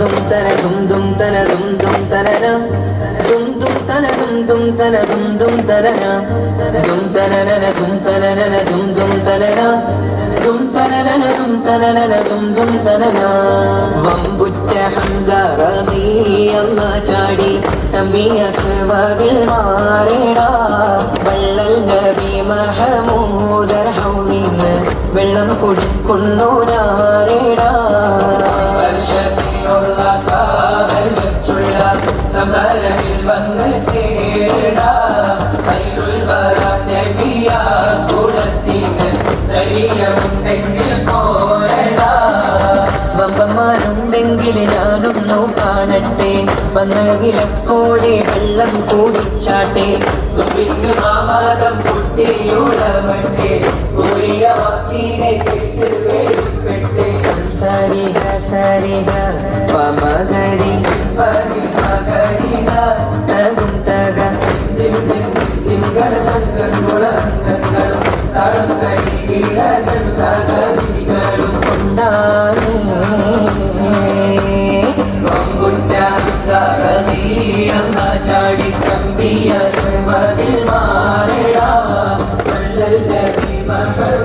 ദും തന ദും ദും തന ദും ദും തനന ദും ദും തന ദും ദും തന ദും ദും തനന ദും തനനന ദും തനനന ദും ദും തനന ദും തനനന ദും തനനന ദും ദും തനന വമ്പുറ്റ ഹംസ റളിയല്ല ചാടി തമ്പി അസ്വദിൽ മാറിടാ വള്ളൽ നബി മഹമൂദർ ഹൗലിന്ന് വെള്ളം കുടിക്കുന്നു സമരമിൽ വന്ന് കാണട്ടെ. വിലക്കോടെ വെള്ളം കൂടിച്ചാട്ടെ തുമ്പിക്ക് മാമാകം പൊട്ടിയുളവട്ടെ കൂറിയ വാക്കിനെ കേട്ട് തിങ്കള ശങ്കർ കുളങ്ങളും തളം കരികില ചടുതകളും കൊണ്ടാണ് ചാടി കമ്പിയ സർവതിൽ മാറിടാ വള്ളൽ നബി മഹർ